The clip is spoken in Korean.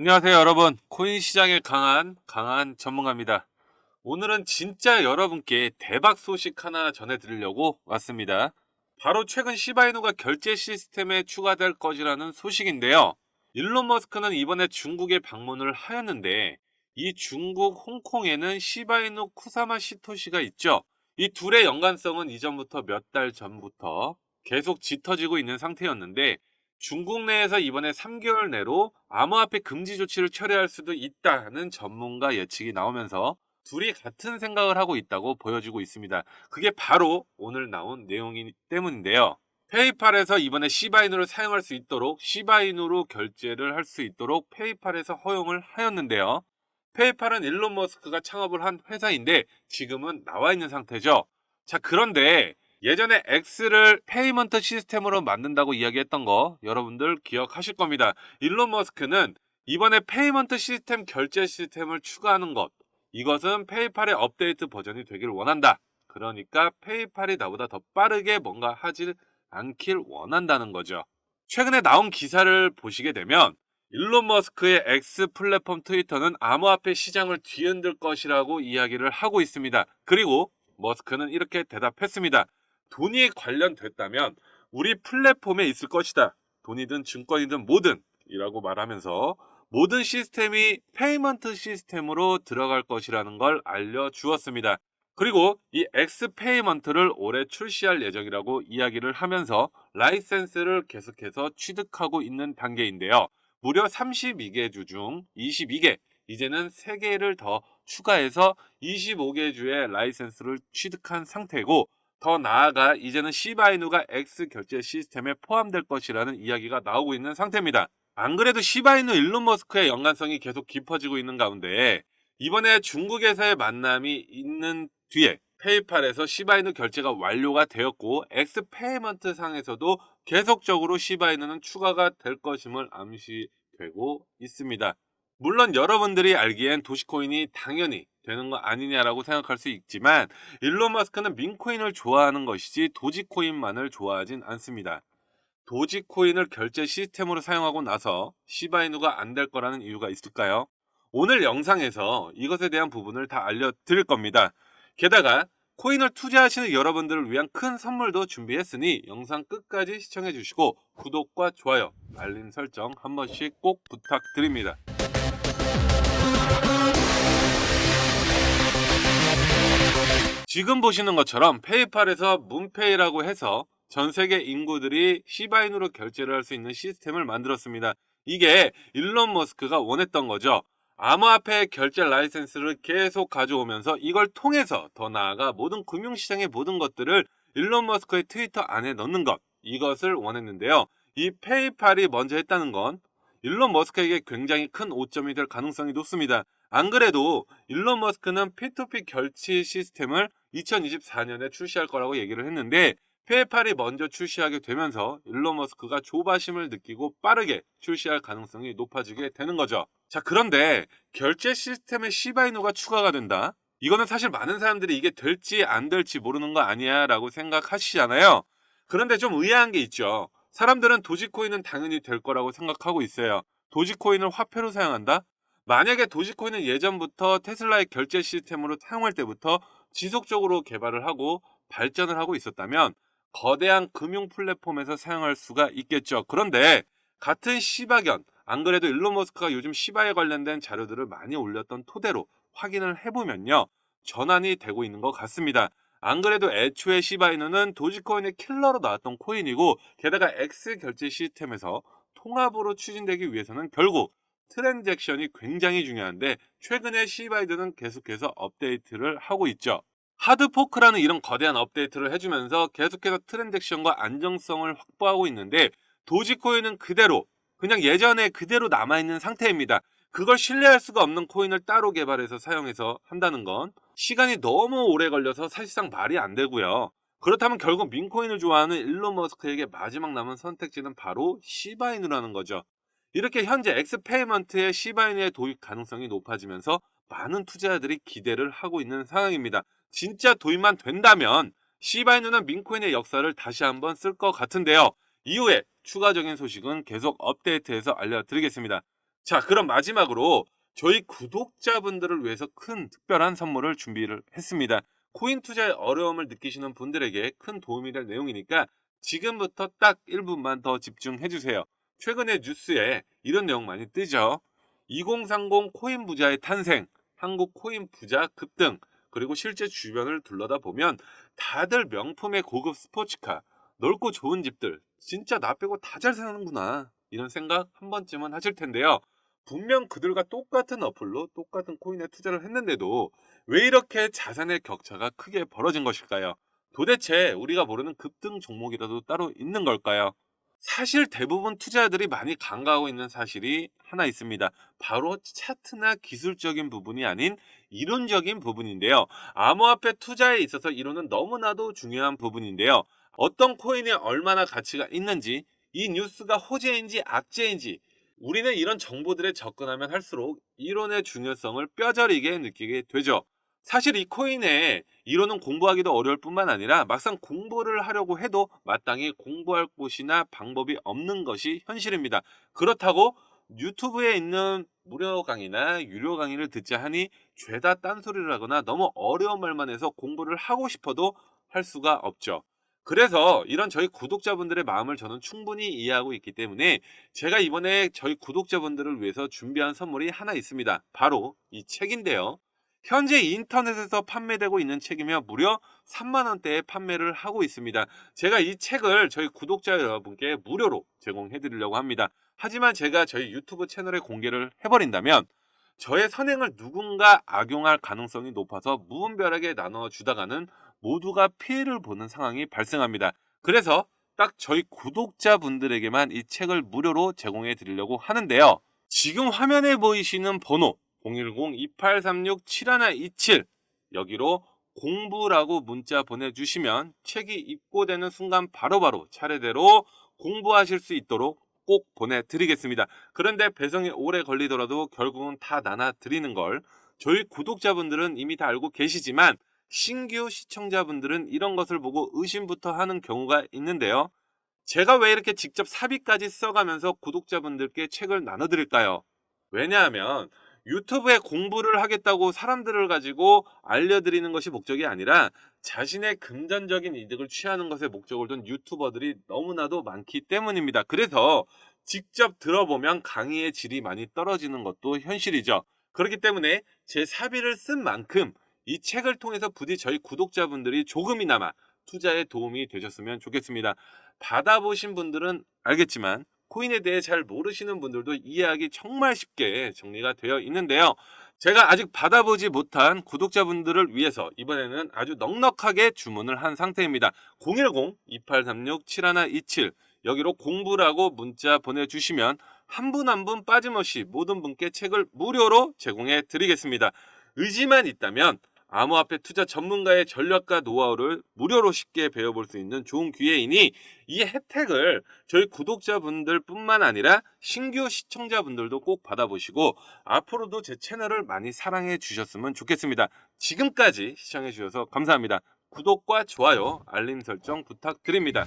안녕하세요 여러분. 코인 시장에 강한 강한 전문가입니다. 오늘은 진짜 여러분께 대박 소식 하나 전해드리려고 왔습니다. 바로 최근 시바이누가 결제 시스템에 추가될 것이라는 소식인데요. 일론 머스크는 이번에 중국에 방문을 하였는데 이 중국 홍콩에는 시바이누 쿠사마 시토시가 있죠. 이 둘의 연관성은 이전부터 몇 달 전부터 계속 짙어지고 있는 상태였는데 중국 내에서 이번에 3개월 내로 암호화폐 금지 조치를 철회할 수도 있다는 전문가 예측이 나오면서 둘이 같은 생각을 하고 있다고 보여지고 있습니다. 그게 바로 오늘 나온 내용이기 때문인데요. 페이팔에서 이번에 시바이누를 사용할 수 있도록 시바이누로 결제를 할 수 있도록 페이팔에서 허용을 하였는데요. 페이팔은 일론 머스크가 창업을 한 회사인데 지금은 나와 있는 상태죠. 자, 그런데 예전에 X를 페이먼트 시스템으로 만든다고 이야기했던 거 여러분들 기억하실 겁니다. 일론 머스크는 이번에 페이먼트 시스템 결제 시스템을 추가하는 것 이것은 페이팔의 업데이트 버전이 되길 원한다. 그러니까 페이팔이 나보다 더 빠르게 뭔가 하지 않길 원한다는 거죠. 최근에 나온 기사를 보시게 되면 일론 머스크의 X 플랫폼 트위터는 암호화폐 시장을 뒤흔들 것이라고 이야기를 하고 있습니다. 그리고 머스크는 이렇게 대답했습니다. 돈이 관련됐다면 우리 플랫폼에 있을 것이다. 돈이든 증권이든 뭐든 이라고 말하면서 모든 시스템이 페이먼트 시스템으로 들어갈 것이라는 걸 알려주었습니다. 그리고 이 X 페이먼트를 올해 출시할 예정이라고 이야기를 하면서 라이센스를 계속해서 취득하고 있는 단계인데요. 무려 32개 주 중 22개, 이제는 3개를 더 추가해서 25개 주의 라이센스를 취득한 상태고 더 나아가 이제는 시바이누가 X 결제 시스템에 포함될 것이라는 이야기가 나오고 있는 상태입니다. 안 그래도 시바이누 일론 머스크의 연관성이 계속 깊어지고 있는 가운데 이번에 중국에서의 만남이 있는 뒤에 페이팔에서 시바이누 결제가 완료가 되었고 X 페이먼트 상에서도 계속적으로 시바이누는 추가가 될 것임을 암시되고 있습니다. 물론 여러분들이 알기엔 도시코인이 당연히 되는 거 아니냐라고 생각할 수 있지만 일론 머스크는 민코인을 좋아하는 것이지 도지코인만을 좋아하진 않습니다. 도지코인을 결제 시스템으로 사용하고 나서 시바이누가 안 될 거라는 이유가 있을까요? 오늘 영상에서 이것에 대한 부분을 다 알려드릴 겁니다. 게다가 코인을 투자하시는 여러분들을 위한 큰 선물도 준비했으니 영상 끝까지 시청해 주시고 구독과 좋아요, 알림 설정 한 번씩 꼭 부탁드립니다. 지금 보시는 것처럼 페이팔에서 문페이라고 해서 전 세계 인구들이 시바인으로 결제를 할 수 있는 시스템을 만들었습니다. 이게 일론 머스크가 원했던 거죠. 암호화폐 결제 라이센스를 계속 가져오면서 이걸 통해서 더 나아가 모든 금융시장의 모든 것들을 일론 머스크의 트위터 안에 넣는 것 이것을 원했는데요. 이 페이팔이 먼저 했다는 건 일론 머스크에게 굉장히 큰 오점이 될 가능성이 높습니다. 안 그래도 일론 머스크는 P2P 결제 시스템을 2024년에 출시할 거라고 얘기를 했는데 페이팔이 먼저 출시하게 되면서 일론 머스크가 조바심을 느끼고 빠르게 출시할 가능성이 높아지게 되는 거죠. 자, 그런데 결제 시스템에 시바이누가 추가가 된다? 이거는 사실 많은 사람들이 이게 될지 안 될지 모르는 거 아니야 라고 생각하시잖아요. 그런데 좀 의아한 게 있죠. 사람들은 도지코인은 당연히 될 거라고 생각하고 있어요. 도지코인을 화폐로 사용한다? 만약에 도지코인은 예전부터 테슬라의 결제 시스템으로 사용할 때부터 지속적으로 개발을 하고 발전을 하고 있었다면 거대한 금융 플랫폼에서 사용할 수가 있겠죠. 그런데 같은 시바견, 안 그래도 일론 머스크가 요즘 시바에 관련된 자료들을 많이 올렸던 토대로 확인을 해보면요. 전환이 되고 있는 것 같습니다. 안 그래도 애초에 시바이누는 도지코인의 킬러로 나왔던 코인이고 게다가 X 결제 시스템에서 통합으로 추진되기 위해서는 결국 트랜잭션이 굉장히 중요한데 최근에 시바이드는 계속해서 업데이트를 하고 있죠. 하드포크라는 이런 거대한 업데이트를 해주면서 계속해서 트랜잭션과 안정성을 확보하고 있는데 도지코인은 그대로 그냥 예전에 그대로 남아있는 상태입니다. 그걸 신뢰할 수가 없는 코인을 따로 개발해서 사용해서 한다는 건 시간이 너무 오래 걸려서 사실상 말이 안 되고요. 그렇다면 결국 민코인을 좋아하는 일론 머스크에게 마지막 남은 선택지는 바로 시바이누라는 거죠. 이렇게 현재 엑스페이먼트의 시바이누의 도입 가능성이 높아지면서 많은 투자자들이 기대를 하고 있는 상황입니다. 진짜 도입만 된다면 시바이누는 민코인의 역사를 다시 한번 쓸 것 같은데요. 이후에 추가적인 소식은 계속 업데이트해서 알려드리겠습니다. 자, 그럼 마지막으로 저희 구독자분들을 위해서 큰 특별한 선물을 준비를 했습니다. 코인 투자에 어려움을 느끼시는 분들에게 큰 도움이 될 내용이니까 지금부터 딱 1분만 더 집중해 주세요. 최근에 뉴스에 이런 내용 많이 뜨죠. 2030 코인 부자의 탄생, 한국 코인 부자 급등, 그리고 실제 주변을 둘러다 보면 다들 명품의 고급 스포츠카, 넓고 좋은 집들, 진짜 나 빼고 다 잘 사는구나. 이런 생각 한 번쯤은 하실 텐데요. 분명 그들과 똑같은 어플로 똑같은 코인에 투자를 했는데도 왜 이렇게 자산의 격차가 크게 벌어진 것일까요? 도대체 우리가 모르는 급등 종목이라도 따로 있는 걸까요? 사실 대부분 투자자들이 많이 간과하고 있는 사실이 하나 있습니다. 바로 차트나 기술적인 부분이 아닌 이론적인 부분인데요. 암호화폐 투자에 있어서 이론은 너무나도 중요한 부분인데요. 어떤 코인에 얼마나 가치가 있는지, 이 뉴스가 호재인지 악재인지, 우리는 이런 정보들에 접근하면 할수록 이론의 중요성을 뼈저리게 느끼게 되죠. 사실 이 코인에 이론은 공부하기도 어려울 뿐만 아니라 막상 공부를 하려고 해도 마땅히 공부할 곳이나 방법이 없는 것이 현실입니다. 그렇다고 유튜브에 있는 무료 강의나 유료 강의를 듣자 하니 죄다 딴소리를 하거나 너무 어려운 말만 해서 공부를 하고 싶어도 할 수가 없죠. 그래서 이런 저희 구독자분들의 마음을 저는 충분히 이해하고 있기 때문에 제가 이번에 저희 구독자분들을 위해서 준비한 선물이 하나 있습니다. 바로 이 책인데요. 현재 인터넷에서 판매되고 있는 책이며 무려 3만 원대에 판매를 하고 있습니다. 제가 이 책을 저희 구독자 여러분께 무료로 제공해 드리려고 합니다. 하지만 제가 저희 유튜브 채널에 공개를 해버린다면 저의 선행을 누군가 악용할 가능성이 높아서 무분별하게 나눠 주다가는 모두가 피해를 보는 상황이 발생합니다. 그래서 딱 저희 구독자분들에게만 이 책을 무료로 제공해 드리려고 하는데요. 지금 화면에 보이시는 번호 010-2836-7127 여기로 공부라고 문자 보내주시면 책이 입고되는 순간 바로바로 차례대로 공부하실 수 있도록 꼭 보내드리겠습니다. 그런데 배송이 오래 걸리더라도 결국은 다 나눠드리는 걸 저희 구독자분들은 이미 다 알고 계시지만 신규 시청자분들은 이런 것을 보고 의심부터 하는 경우가 있는데요. 제가 왜 이렇게 직접 사비까지 써가면서 구독자분들께 책을 나눠드릴까요? 왜냐하면 유튜브에 공부를 하겠다고 사람들을 가지고 알려드리는 것이 목적이 아니라 자신의 금전적인 이득을 취하는 것에 목적을 둔 유튜버들이 너무나도 많기 때문입니다. 그래서 직접 들어보면 강의의 질이 많이 떨어지는 것도 현실이죠. 그렇기 때문에 제 사비를 쓴 만큼 이 책을 통해서 부디 저희 구독자분들이 조금이나마 투자에 도움이 되셨으면 좋겠습니다. 받아보신 분들은 알겠지만 코인에 대해 잘 모르시는 분들도 이해하기 정말 쉽게 정리가 되어 있는데요. 제가 아직 받아보지 못한 구독자분들을 위해서 이번에는 아주 넉넉하게 주문을 한 상태입니다. 010-2836-7127 여기로 공부라고 문자 보내주시면 한 분 한 분 빠짐없이 모든 분께 책을 무료로 제공해 드리겠습니다. 의지만 있다면 암호화폐 투자 전문가의 전략과 노하우를 무료로 쉽게 배워볼 수 있는 좋은 기회이니 이 혜택을 저희 구독자분들 뿐만 아니라 신규 시청자분들도 꼭 받아보시고 앞으로도 제 채널을 많이 사랑해 주셨으면 좋겠습니다. 지금까지 시청해 주셔서 감사합니다. 구독과 좋아요, 알림 설정 부탁드립니다.